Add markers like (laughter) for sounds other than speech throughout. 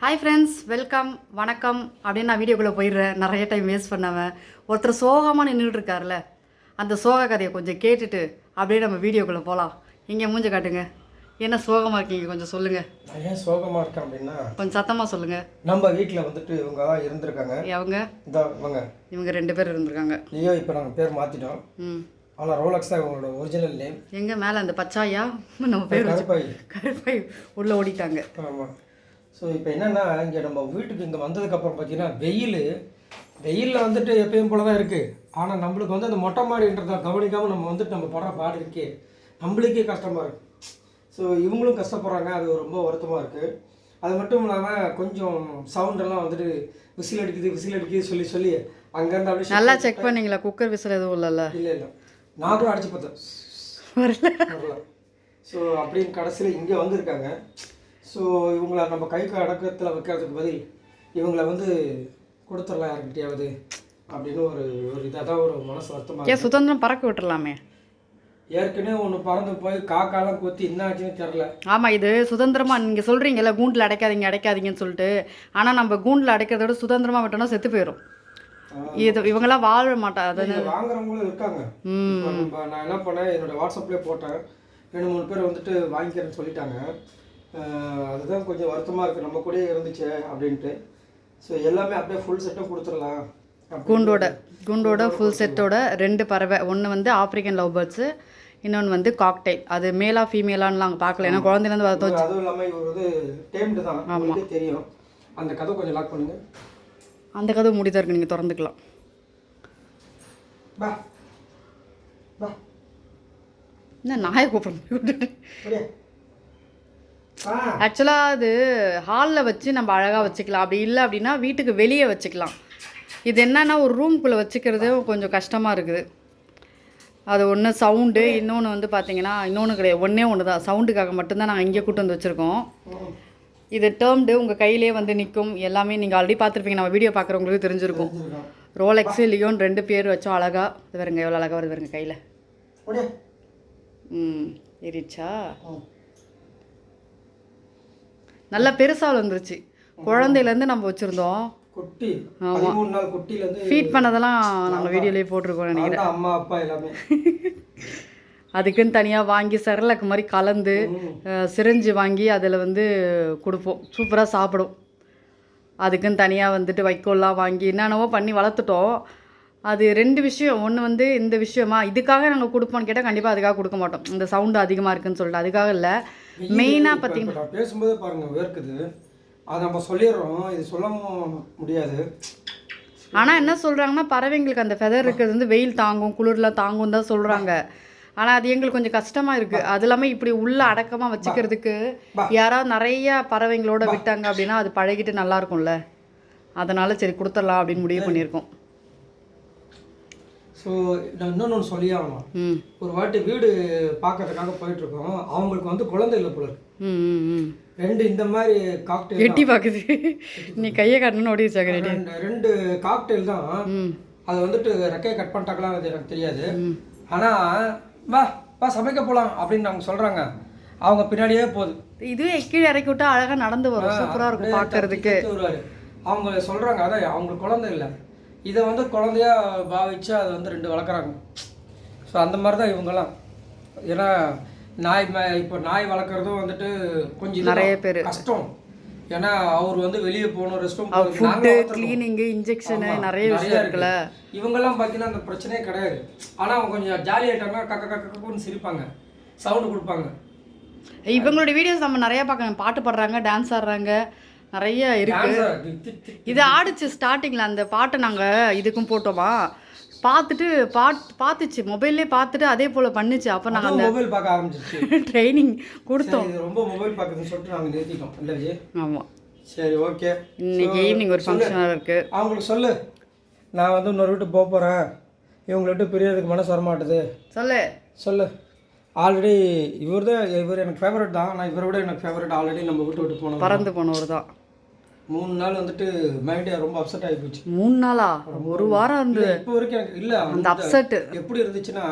Hi friends welcome வணக்கம் அப்படின்னு நான் வீடியோக்குள்ளே போயிடுறேன். நிறைய டைம் வேஸ்ட் பண்ணாமல் ஒருத்தர் சோகமாக நின்றுட்டு இருக்கார்ல அந்த சோக கதையை கொஞ்சம் கேட்டுட்டு அப்படியே நம்ம வீடியோக்குள்ளே போகலாம் இங்கே மூஞ்ச காட்டுங்க. என்ன சோகமாக இருக்கீங்க கொஞ்சம் சொல்லுங்கள் ஏன் சோகமாக இருக்கேன் அப்படின்னா கொஞ்சம் சத்தமாக சொல்லுங்கள் நம்ம வீட்டில் வந்துட்டு இவங்க இருந்திருக்காங்க. அவங்க? இந்த இவங்க. இவங்க ரெண்டு பேர் இருந்திருக்காங்க. ஐயோ இப்போ நாங்கள் பேர் மாற்றிட்டோம் ம். ஆனால் ரோலக்ஸ் தான் இவங்களோட ஒரிஜினல் நேம் எங்கே மேலே அந்த பச்சாயா? நம்ம பேர் கருப்பாய். கருப்பாய் உள்ளே ஓடிட்டாங்க. ஆமாம் ஸோ இப்போ என்னென்னா இங்கே நம்ம வீட்டுக்கு இங்கே வந்ததுக்கப்புறம் பார்த்தீங்கன்னா வெயில் வெயிலில் வந்துட்டு எப்பயும் போல தான் இருக்குது ஆனால் நம்மளுக்கு வந்து அந்த மொட்டை மாடின்றதை கவனிக்காமல் நம்ம வந்துட்டு நம்ம படுற பாடு இருக்கே. நம்மளுக்கே கஷ்டமாக இருக்குது ஸோ இவங்களும் கஷ்டப்படுறாங்க. அது ரொம்ப வருத்தமாக இருக்குது அது மட்டும் இல்லாமல் கொஞ்சம் சவுண்டெல்லாம் வந்துட்டு விசில் அடிக்குது விசில் அடிக்குது சொல்லி சொல்லி அங்கேருந்து அப்படியே நல்லா செக் பண்ணீங்களா? குக்கர் விசில் எதுவும் இல்லைல்ல? இல்லை இல்லை. நான் கூட அடிச்சு பார்த்தேன். வரல. ஸோ அப்படின்னு கடைசியில் இங்கே வந்திருக்காங்க. ஸோ இவங்கள நம்ம கை அடக்கத்தில் வைக்கிறதுக்கு பதில் இவங்கள வந்து கொடுத்துடலாம் யாருக்கிட்டையாவது அப்படின்னு ஒரு ஒரு இதாக தான் ஒரு மனசு வருத்தமாக ஏன் சுதந்திரம் பறக்க விட்டுறலாமே? ஏற்கனவே ஒன்று பறந்து போய் காக்காலாம் கொத்தி என்ன ஆச்சுன்னு தெரில ஆமாம் இது சுதந்திரமாக நீங்கள் சொல்கிறீங்கல்ல கூண்டில் அடைக்காதீங்க அடைக்காதீங்கன்னு சொல்லிட்டு. ஆனால் நம்ம கூண்டில் அடைக்கிறத விட சுதந்திரமாக விட்டோம்னா செத்து போயிடும் இது இவங்கெல்லாம் வாழ மாட்டா அது வாங்குறவங்களும் இருக்காங்க. நான் என்ன பண்ணேன் என்னோட வாட்ஸ்அப்லேயே போட்டேன். ரெண்டு மூணு பேர் வந்துட்டு வாங்கிக்கிறேன்னு சொல்லிட்டாங்க. அதுதான் கொஞ்சம் வருத்தமாக இருக்குது நம்ம கூடயே இருந்துச்சு அப்படின்ட்டு. ஸோ எல்லாமே அப்படியே ஃபுல் செட்டும் கொடுத்துடலாம். கூண்டோட கூண்டோட ஃபுல் செட்டோட ரெண்டு பறவை. ஒன்று வந்து ஆப்ரிக்கன் லவ் பேர்ட்ஸு இன்னொன்று வந்து காக்டைல் அது மேலா ஃபீமேலான்னு நாங்கள் பார்க்கல. ஏன்னா குழந்தைலேருந்து வரதோ இவர் அதுவும் இல்லாமல் இவர் வந்து டேம்டு தான். உங்களுக்கே தெரியும். அந்த கதை கொஞ்சம் லாக் பண்ணுங்க. அந்த கதவு முடிதான் இருக்கு. நீங்கள் திறந்துக்கலாம். பா பா என்ன நாயை ஆ ஆக்சுவலாக அது ஹாலில் வச்சு நம்ம அழகாக வச்சுக்கலாம். அப்படி இல்லை அப்படின்னா வீட்டுக்கு வெளியே வச்சுக்கலாம். இது என்னன்னா ஒரு ரூம்குள்ளே வச்சுக்கிறது கொஞ்சம் கஷ்டமாக இருக்குது. அது ஒன்று சவுண்டு இன்னொன்று வந்து பார்த்தீங்கன்னா இன்னொன்று கிடையாது. ஒன்றே ஒன்று தான் சவுண்டுக்காக மட்டும்தான் நாங்கள் இங்கே கூட்டு வந்து வச்சுருக்கோம். இது டேர்ம்டு உங்கள் கையிலே வந்து நிற்கும். எல்லாமே நீங்கள் ஆல்ரெடி பார்த்துருப்பீங்க. நம்ம வீடியோ பார்க்குறவங்களுக்கு தெரிஞ்சிருக்கும். ரோலெக்ஸு லியோன் ரெண்டு பேர் வச்சோம் அழகாக இது வருங்க எவ்வளோ அழகாக வருது வருங்க கையில். ம் ஏறிச்சா ம். நல்லா பெருசாக வந்துருச்சு குழந்தையிலேருந்து நம்ம வச்சுருந்தோம். குட்டி பதிமூணு நாள் குட்டிலேருந்து ஃபீட் பண்ணதெல்லாம் நாங்கள் வீடியோலேயே போட்டிருக்கோம் நினைக்கிறேன். அம்மா அப்பா எல்லாமே. (laughs) அதுக்குன்னு தனியாக வாங்கி செரலக்கு மாதிரி கலந்து சிரிஞ்சு வாங்கி அதில் வந்து கொடுப்போம். சூப்பராக சாப்பிடும். அதுக்குன்னு தனியாக வந்துட்டு வைக்கோல்லாம் வாங்கி என்னென்னவோ பண்ணி வளர்த்துட்டோம். அது ரெண்டு விஷயம். ஒன்று வந்து இந்த விஷயமா இதுக்காக நாங்கள் கொடுப்போம்னு கேட்டால் கண்டிப்பாக அதுக்காக கொடுக்க மாட்டோம். இந்த சவுண்டு அதிகமாக இருக்குன்னு சொல்லிட்டு அதுக்காக இல்லை. மெயினாக நான் பேசும்போது பாருங்க வேர்க்குது. அதை நம்ம சொல்லிடுறோம். இது சொல்லவும் முடியாது. ஆனால் என்ன சொல்கிறாங்கன்னா பறவைங்களுக்கு அந்த ஃபெதர் இருக்கிறது வந்து வெயில் தாங்கும் குளிரில் தாங்கும் தான் சொல்கிறாங்க ஆனால் அது எங்களுக்கு கொஞ்சம் கஷ்டமாக இருக்குது அது இல்லாமல் இப்படி உள்ள அடக்கமாக வச்சுக்கிறதுக்கு யாராவது நிறைய பறவைங்களோட விட்டாங்க அப்படின்னா அது பழகிட்டு நல்லா இருக்கும்ல. அதனால சரி கொடுத்துடலாம் அப்படின்னு முடிவு பண்ணியிருக்கோம். ஸோ நான் இன்னொன்று சொல்லி ஆகணும்? ஒரு வாட்டி வீடு பார்க்கறதுக்காக போயிட்டு இருக்கோம் அவங்களுக்கு வந்து குழந்தை இல்லை போல ரெண்டு இந்த மாதிரி காக்டெயில் எட்டி பார்க்குது. நீ கையை காட்டணும்னு ஓடி வச்சாங்க ரெண்டு காக்டெயில் தான். அது வந்துட்டு ரெக்கையை கட் பண்ணிட்டாங்களா அது எனக்கு தெரியாது. ஆனால் வா வா சமைக்க போகலாம் அப்படின்னு அவங்க சொல்கிறாங்க அவங்க பின்னாடியே போகுது. இதுவே கீழே இறக்கி விட்டா அழகாக நடந்து வரும். சூப்பராக இருக்கும் பார்க்கறதுக்கு. அவங்க சொல்கிறாங்க அதான் அவங்களுக்கு குழந்தை இல்லை. இதை வந்து குழந்தையா பாவிச்சு அதை வந்து ரெண்டு வளர்க்குறாங்க. ஸோ அந்த மாதிரி தான் இவங்கெல்லாம். ஏன்னா நாய் இப்போ நாய் வளர்க்குறதும் வந்துட்டு கொஞ்சம். நிறைய பேர். கஷ்டம். ஏன்னா அவர் வந்து வெளியே போகணும் rest room food cleaning injection நிறைய விஷயம் இருக்குல்ல. இவங்கெல்லாம் பார்த்தீங்கன்னா அந்த பிரச்சனையே கிடையாது. ஆனால் அவங்க கொஞ்சம் ஜாலி ஆயிட்டாங்கன்னா கக்க கக்க கக்குன்னு சிரிப்பாங்க. சவுண்டு கொடுப்பாங்க. இவங்களோட வீடியோஸ் நம்ம நிறைய பார்க்கணும் பாட்டு பாடுறாங்க டான்ஸ் ஆடுறாங்க. நிறைய இருக்கு. இது ஆடிச்சு ஸ்டார்டிங்கில் அந்த பாட்டை நாங்கள் இதுக்கும் போட்டோமா? பார்த்துட்டு பாட் பார்த்துச்சு. மொபைல்லே பார்த்துட்டு அதே போல் பண்ணுச்சு. அப்போ நாங்கள் அதுவும் மொபைல் பார்க்க ஆரம்பிச்சிருச்சு. (laughs) ட்ரைனிங் கொடுத்தோம். ரொம்ப மொபைல் பார்க்குதுன்னு சொல்லிட்டு நாங்கள் நிறுத்திட்டோம். இல்லை விஜய்? ஆமாம் சரி ஓகே இன்னைக்கு ஈவினிங் ஒரு ஃபங்க்ஷன் இருக்குது அவங்களுக்கு சொல்லு. நான் வந்து இன்னொரு வீட்டுக்கு போக போகிறேன் இவங்களை விட்டு பிரியறதுக்கு மனசு வர மாட்டுது சொல்லு. சொல்லு. ஆல்ரெடி இவர் தான் இவர் எனக்கு ஃபேவரட் தான். ஆனால் இவரை விட எனக்கு ஃபேவரட் ஆல்ரெடி நம்ம விட்டு விட்டு போனோம் பறந்து போனவர் தான் மூணு நாள் வந்துட்டு மைண்டே ரொம்ப அப்செட் ஆகி போச்சு. மூணு நாளா? ஒரு வாரம் இருந்து இப்போ வரைக்கும் எனக்கு இல்லை அந்த அப்செட்டு எப்படி இருந்துச்சுன்னா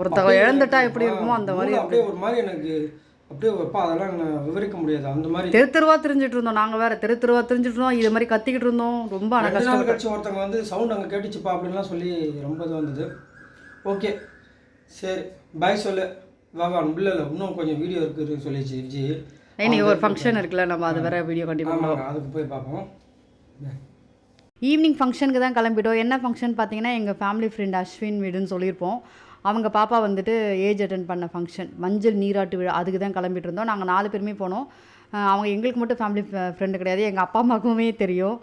ஒருத்தவங்க இழந்துட்டா எப்படி இருக்குமோ அந்த மாதிரி அப்படியே ஒரு மாதிரி எனக்கு அப்படியே அப்பா அதெல்லாம் விவரிக்க முடியாது. அந்த மாதிரி தெரு தெருவா தெரிஞ்சுட்டு இருந்தோம். நாங்கள் வேற தெரு தெருவா தெரிஞ்சுட்டு இருந்தோம். இது மாதிரி கத்திக்கிட்டு இருந்தோம். ரொம்ப ரெண்டு நாள் கழிச்சு ஒருத்தவங்க வந்து சவுண்ட் அங்கே கேட்டுச்சுப்பா அப்படின்லாம் சொல்லி ரொம்ப இது வந்தது. ஓகே சரி. பாய் சொல்லு. வா வா இல்லை இல்லை. இன்னும் கொஞ்சம் வீடியோ இருக்குது சொல்லிச்சு விஜி. இன்னைக்கு ஒரு ஃபங்க்ஷன் இருக்குல்ல நம்ம அது வேற வீடியோ கண்டிப்பாக அதுக்கு போய் பார்ப்போம். ஈவினிங் ஃபங்க்ஷனுக்கு தான் கிளம்பிட்டோம். என்ன ஃபங்க்ஷன் பார்த்தீங்கன்னா எங்கள் ஃபேமிலி ஃப்ரெண்ட் அஸ்வின் வீடுன்னு சொல்லியிருப்போம். அவங்க பாப்பா வந்துட்டு ஏஜ் அட்டன் பண்ண ஃபங்க்ஷன் மஞ்சள் நீராட்டு விழா அதுக்கு தான் கிளம்பிட்டு இருந்தோம். நாங்கள் நாலு பேருமே போனோம். அவங்க எங்களுக்கு மட்டும் ஃபேமிலி ஃப்ரெண்டு கிடையாது. எங்கள் அப்பா அம்மாவுக்குமே தெரியும்.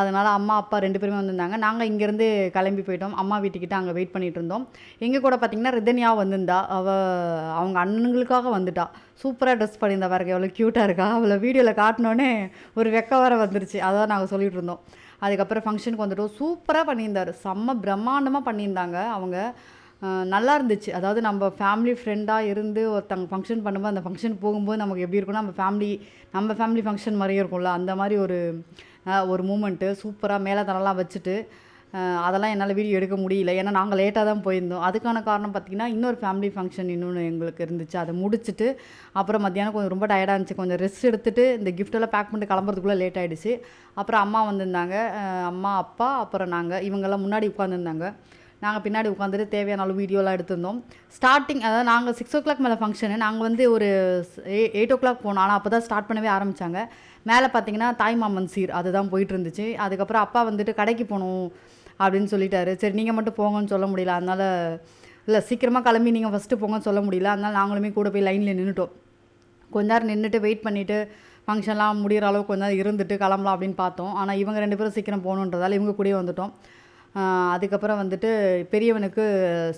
அதனால் அம்மா அப்பா ரெண்டு பேருமே வந்திருந்தாங்க. நாங்கள் இங்கேருந்து கிளம்பி போயிட்டோம். அம்மா வீட்டுக்கிட்ட அங்கே வெயிட் பண்ணிகிட்டு இருந்தோம். எங்கள் கூட பார்த்தீங்கன்னா ரிதன்யா வந்திருந்தா. அவள் அவங்க அண்ணனுங்களுக்காக வந்துட்டா. சூப்பராக ட்ரெஸ் பண்ணியிருந்தா பாருங்க. எவ்வளோ க்யூட்டாக இருக்கா. அவளை வீடியோவில் காட்டினோன்னே ஒரு வெக்க வர வந்துருச்சு. அதான் நாங்கள் சொல்லிகிட்டு இருந்தோம். அதுக்கப்புறம் ஃபங்க்ஷனுக்கு வந்துட்டோம். சூப்பராக பண்ணியிருந்தார். செம்ம பிரம்மாண்டமாக பண்ணியிருந்தாங்க அவங்க. நல்லா இருந்துச்சு அதாவது நம்ம ஃபேமிலி ஃப்ரெண்டாக இருந்து ஒருத்தங்க ஃபங்க்ஷன் பண்ணும்போது அந்த ஃபங்க்ஷன் போகும்போது நமக்கு எப்படி இருக்கும்னா நம்ம ஃபேமிலி நம்ம ஃபேமிலி ஃபங்க்ஷன் மாதிரியே இருக்கும்ல. அந்த மாதிரி ஒரு ஒரு மூமெண்ட்டு சூப்பராக மேலே தனலாம் வச்சுட்டு அதெல்லாம் என்னால் வீடியோ எடுக்க முடியல. ஏன்னா நாங்கள் லேட்டாக தான் போயிருந்தோம். அதுக்கான காரணம் பார்த்திங்கன்னா இன்னொரு ஃபேமிலி ஃபங்க்ஷன் இன்னொன்று எங்களுக்கு இருந்துச்சு. அதை முடிச்சுட்டு அப்புறம் மத்தியானம் கொஞ்சம் ரொம்ப டயர்டாக இருந்துச்சு. கொஞ்சம் ரெஸ்ட் எடுத்துட்டு இந்த கிஃப்டெல்லாம் பேக் பண்ணிட்டு கிளம்புறதுக்குள்ளே லேட் ஆகிடுச்சு அப்புறம் அம்மா வந்திருந்தாங்க. அம்மா அப்பா அப்புறம் நாங்கள் இவங்கெல்லாம் முன்னாடி உட்காந்துருந்தாங்க நாங்கள் பின்னாடி உட்காந்துட்டு தேவையான அளவு வீடியோலாம் எடுத்திருந்தோம். ஸ்டார்டிங் அதாவது நாங்கள் சிக்ஸ் ஓ கிளாக் மேலே ஃபங்க்ஷனு நாங்கள் வந்து ஒரு எயிட் ஓ கிளாக் போனோம். ஆனால் அப்போ தான் ஸ்டார்ட் பண்ணவே ஆரம்பித்தாங்க மேலே பார்த்தீங்கன்னா தாய் மாமன் சீர் அதுதான் போயிட்டு இருந்துச்சு அதுக்கப்புறம் அப்பா வந்துட்டு கடைக்கு போகணும் அப்படின்னு சொல்லிட்டாரு. சரி நீங்கள் மட்டும் போங்கன்னு சொல்ல முடியல. அதனால் இல்லை சீக்கிரமாக கிளம்பி நீங்கள் ஃபஸ்ட்டு போங்கன்னு சொல்ல முடியல. அதனால் நாங்களுமே கூட போய் லைனில் நின்றுட்டோம் கொஞ்ச நேரம் நின்றுட்டு வெயிட் பண்ணிவிட்டு ஃபங்க்ஷன்லாம் முடிகிற அளவுக்கு கொஞ்ச நேரம் இருந்துட்டு கிளம்பலாம் அப்படின்னு பார்த்தோம். ஆனால் இவங்க ரெண்டு பேரும் சீக்கிரம் போகணுன்றதால இவங்க கூடயே வந்துட்டோம். அதுக்கப்புறம் வந்துட்டு பெரியவனுக்கு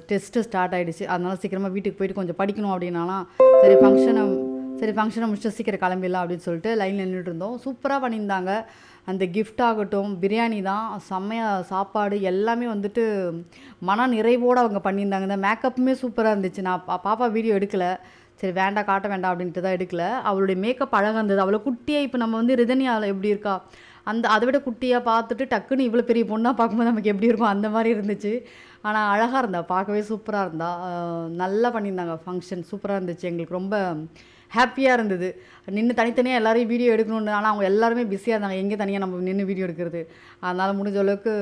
டெஸ்ட்டு ஸ்டார்ட் ஆகிடுச்சு அதனால் சீக்கிரமாக வீட்டுக்கு போயிட்டு கொஞ்சம் படிக்கணும் அப்படின்னாலாம் சரி ஃபங்க்ஷனை சரி ஃபங்க்ஷனை முடிச்சுட்டு சீக்கிரம் கிளம்பிடலாம் அப்படின்னு சொல்லிட்டு லைனில் நின்றுட்டு இருந்தோம். சூப்பராக பண்ணியிருந்தாங்க. அந்த கிஃப்ட் ஆகட்டும் பிரியாணி தான் செம்மையாக சாப்பாடு எல்லாமே வந்துட்டு மன நிறைவோடு அவங்க பண்ணியிருந்தாங்க. இந்த மேக்கப்புமே சூப்பராக இருந்துச்சு. நான் பா- பாப்பா வீடியோ எடுக்கலை. சரி வேண்டாம் காட்ட வேண்டாம் அப்படின்ட்டு தான் எடுக்கல. அவளுடைய மேக்கப் அழகாக இருந்தது. அவ்வளோ குட்டியாக இப்போ நம்ம வந்து ரிதனியாவில் எப்படி இருக்கா? அந்த அதை விட குட்டியாக பார்த்துட்டு டக்குன்னு இவ்வளோ பெரிய பொண்ணாக பார்க்கும்போது நமக்கு எப்படி இருக்கும் அந்த மாதிரி இருந்துச்சு. ஆனால் அழகாக இருந்தா பார்க்கவே சூப்பராக இருந்தா. நல்லா பண்ணியிருந்தாங்க ஃபங்க்ஷன் சூப்பராக இருந்துச்சு. எங்களுக்கு ரொம்ப ஹாப்பியாக இருந்தது. நின்று தனித்தனியாக எல்லோரையும் வீடியோ எடுக்கணும்னு ஆனால் அவங்க எல்லாருமே பிஸியாக இருந்தாங்க. எங்கே தனியாக நம்ம நின்று வீடியோ எடுக்கிறது? அதனால் முடிஞ்ச அளவுக்கு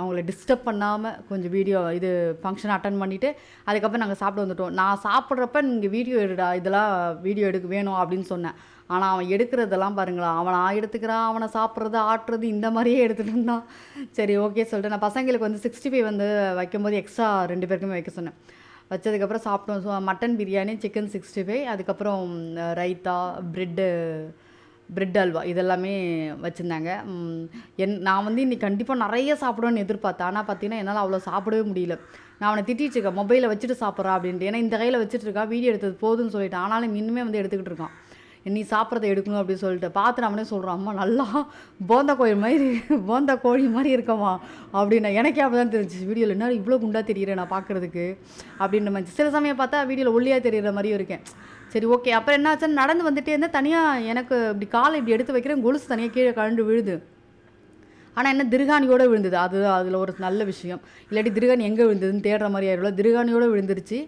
அவங்கள டிஸ்டர்ப் பண்ணாமல் கொஞ்சம் வீடியோ இது ஃபங்க்ஷன் அட்டன் பண்ணிவிட்டு அதுக்கப்புறம் நாங்கள் சாப்பிட்டு வந்துட்டோம். நான் சாப்பிட்றப்ப நீங்கள் வீடியோ எடுடா இதெல்லாம் வீடியோ எடுக்க வேணும் அப்படின்னு சொன்னேன். ஆனால் அவன் எடுக்கிறதெல்லாம் பாருங்களா அவனை எடுத்துக்கிறான் அவனை சாப்பிட்றது ஆட்டுறது இந்த மாதிரியே எடுத்துகிட்டு இருந்தான். சரி ஓகே சொல்லிட்டு நான் பசங்களுக்கு வந்து சிக்ஸ்டி ஃபைவ் வந்து வைக்கும்போது எக்ஸ்ட்ரா ரெண்டு பேருக்குமே வைக்க சொன்னேன். வச்சதுக்கப்புறம் சாப்பிட்டோம். So mutton biryani chicken sixty five அதுக்கப்புறம் ரைத்தா ப்ரெட்டு பிரெட் அல்வா இதெல்லாமே வச்சுருந்தாங்க. என் நான் வந்து இன்னைக்கு கண்டிப்பாக நிறைய சாப்பிடுவேன்னு எதிர்பார்த்தேன். ஆனால் பார்த்தீங்கன்னா என்னால் அவ்வளோ சாப்பிடவே முடியல. நான் அவனை திட்டிகிட்டு இருக்கேன் மொபைலை வச்சுட்டு சாப்பிட்றா அப்படின்ட்டு. ஏன்னா இந்த கையில் வச்சுட்டு இருக்கான் வீடியோ எடுத்தது போதும்னு சொல்லிட்டு ஆனாலும் இன்னுமே வந்து எடுத்துக்கிட்டு இருக்கான். நீ சாப்பிட்றத எடுக்கணும் அப்படின்னு சொல்லிட்டு. பார்த்து அவனே சொல்கிறான் அம்மா நல்லா போந்தா கோழி மாதிரி போந்த கோழி மாதிரி இருக்கமா அப்படின்னா. எனக்கே அப்போ தான் தெரிஞ்சிச்சு. வீடியோவில் என்ன இவ்வளோ குண்டாக தெரியுறேன் நான் பார்க்குறதுக்கு? அப்படின்ற மாதிரி சில சமயம் பார்த்தா வீடியோவில் ஒல்லியாக தெரியுற மாதிரியும் இருக்கேன். சரி ஓகே. அப்புறம் என்ன ஆச்சுன்னு நடந்து வந்துட்டே இருந்தால் தனியாக எனக்கு இப்படி காலை இப்படி எடுத்து வைக்கிறேன். கொலுசு தனியாக கீழே கழண்டு விழுது. ஆனால் என்ன திருகாணியோட விழுந்தது. அது அதில் ஒரு நல்ல விஷயம். இல்லாட்டி திருகாணி எங்கே விழுந்ததுன்னு தேடுற மாதிரி ஆயிடும்ல. திருகாணியோட விழுந்துருச்சு.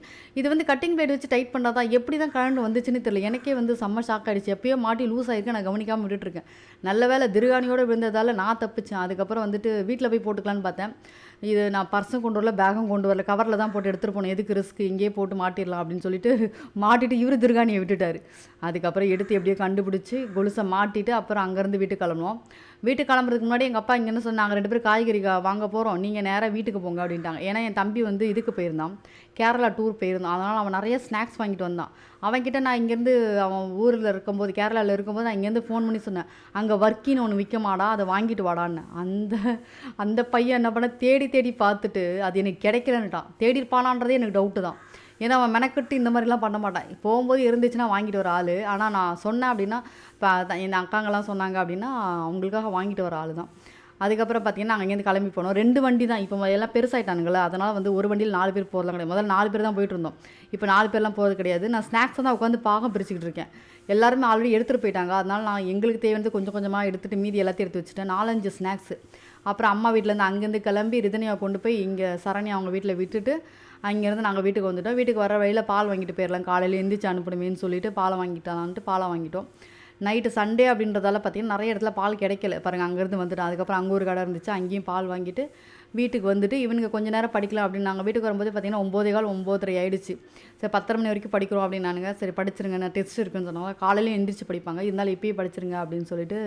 இது வந்து கட்டிங் பிளேட் வச்சு டைட் பண்ணால் தான் எப்படி தான் கழண்டு வந்துச்சுன்னு தெரியல. எனக்கே வந்து செம்ம ஷாக் ஆகிடுச்சு எப்பயோ மாட்டி லூஸ் ஆகிருக்கு நான் கவனிக்காமல் விட்டுட்டுருக்கேன். நல்ல வேளை திருகாணியோட விழுந்ததால் நான் தப்பிச்சேன். அதுக்கப்புறம் வந்துட்டு வீட்டில் போய் போட்டுக்கலான்னு பார்த்தேன். இது நான் பர்ஸும் கொண்டு வரல பேகும் கொண்டு வரல. கவரில் தான் போட்டு எடுத்துகிட்டு போனேன். எதுக்கு ரிஸ்க் இங்கேயே போட்டு மாட்டிடலாம் அப்படின்னு சொல்லிட்டு மாட்டிட்டு இவர் திருகாணியை விட்டுட்டாரு. அதுக்கப்புறம் எடுத்து எப்படியோ கண்டுபிடிச்சி கொலுசை மாட்டிட்டு அப்புறம் அங்கேருந்து வீட்டுக்கு கிளம்புனோம். வீட்டுக்கு கிளம்புறதுக்கு முன்னாடி எங்கள் அப்பா இங்கே என்ன சொன்னாங்க ரெண்டு பேரும் காய்கறி வாங்க போகிறோம் நீங்கள் நேராக வீட்டுக்கு போங்க அப்படின்ட்டாங்க. ஏன்னா என் தம்பி வந்து இதுக்கு போயிருந்தான். கேரளா டூர் போயிருந்தான். அதனால் அவன் நிறைய ஸ்நாக்ஸ் வாங்கிட்டு வந்தான். அவன்கிட்ட நான் இங்கேருந்து அவன் ஊரில் இருக்கும்போது கேரளாவில் இருக்கும்போது நான் இங்கேருந்து ஃபோன் பண்ணி சொன்னேன். அங்கே வர்க்கின்னு ஒன்று விற்கமாடா அதை வாங்கிட்டு வாடான்னு. அந்த அந்த பையன் என்ன பண்ண தேடி தேடி பார்த்துட்டு அது எனக்கு கிடைக்கலன்னுட்டான். தேடி இருப்பானான்றதே எனக்கு டவுட்டு தான். ஏன்னா அவன் மெனக்கட்டு இந்த மாதிரிலாம் பண்ண மாட்டான். போகும்போது இருந்துச்சுன்னா வாங்கிட்டு வர ஆள். ஆனால் நான் சொன்னேன் அப்படின்னா இப்போ என் அக்காங்கெல்லாம் சொன்னாங்க அப்படின்னா அவங்களுக்காக வாங்கிட்டு வர ஆள் தான் அதுக்கப்புறம் பார்த்தீங்கன்னா நாங்கள் இங்கேருந்து கிளம்பி போனோம். ரெண்டு வண்டி தான். இப்போ எல்லாம் பெருசாயிட்டானுங்களே அதனால் வந்து ஒரு வண்டியில் நாலு பேர் போகிறதுலாம் கிடையாது. முதல்ல நாலு பேர் தான் போயிட்டு இருந்தோம். இப்போ நாலு பேர்லாம் போகிறது கிடையாது. நான் ஸ்நாக்ஸ் தான் உட்காந்து பாகம் பிரிச்சுக்கிட்டு இருக்கேன். எல்லாருமே ஆல்ரெடி எடுத்துகிட்டு போயிட்டாங்க. அதனால் நான் எங்களுக்கு தேவையானது கொஞ்சம் கொஞ்சமாக எடுத்துகிட்டு மீதி எல்லாத்தையும் எடுத்து வச்சுட்டேன். நாலஞ்சு ஸ்நாக்ஸு அப்புறம் அம்மா வீட்டிலேருந்து அங்கேருந்து கிளம்பி ரிதனியா கொண்டு போய் இங்கே சரண்யா அவங்க வீட்டில் விட்டுட்டு அங்கேருந்து நாங்கள் வீட்டுக்கு வந்துட்டோம். வீட்டுக்கு வர வழியில் பால் வாங்கிட்டு போயிடலாம் காலையில் எந்திரிச்சு அனுப்பணுமேனு சொல்லிட்டு பாலை வாங்கிட்டாலான்ட்டு பாலை வாங்கிட்டோம். நைட்டு சண்டே அப்படின்றதால பார்த்தீங்கன்னா நிறைய இடத்துல பால் கிடைக்கல. பாருங்கள் அங்கேருந்து வந்துட்டோம். அதுக்கப்புறம் அங்கே ஒரு கடை இருந்துச்சு. அங்கேயும் பால் வாங்கிட்டு வீட்டுக்கு வந்துட்டு இவனுக்கு கொஞ்ச நேரம் படிக்கலாம் அப்படின்னு நாங்கள் வீட்டுக்கு வரும்போது பார்த்தீங்கன்னா ஒம்போதே கால் ஒம்போதரை ஆயிடுச்சு. சரி பத்தரை மணி வரைக்கும் படிக்கிறோம் அப்படின்னானுங்க. சரி படிச்சிருங்க நான் டெஸ்ட் இருக்குன்னு சொன்னாங்க. காலையிலேயும் எந்திரிச்சு படிப்பாங்க. இருந்தாலும் இப்பயே படிச்சிருங்க அப்படின்னு சொல்லிட்டு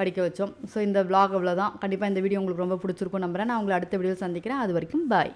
படிக்க வச்சோம். ஸோ இந்த vlog அவ்வளோதான் கண்டிப்பாக இந்த வீடியோ உங்களுக்கு ரொம்ப பிடிச்சிருக்கும் நம்புறேன். நான் உங்களை அடுத்த வீடியோவில் சந்திக்கிறேன். அது வரைக்கும் பாய்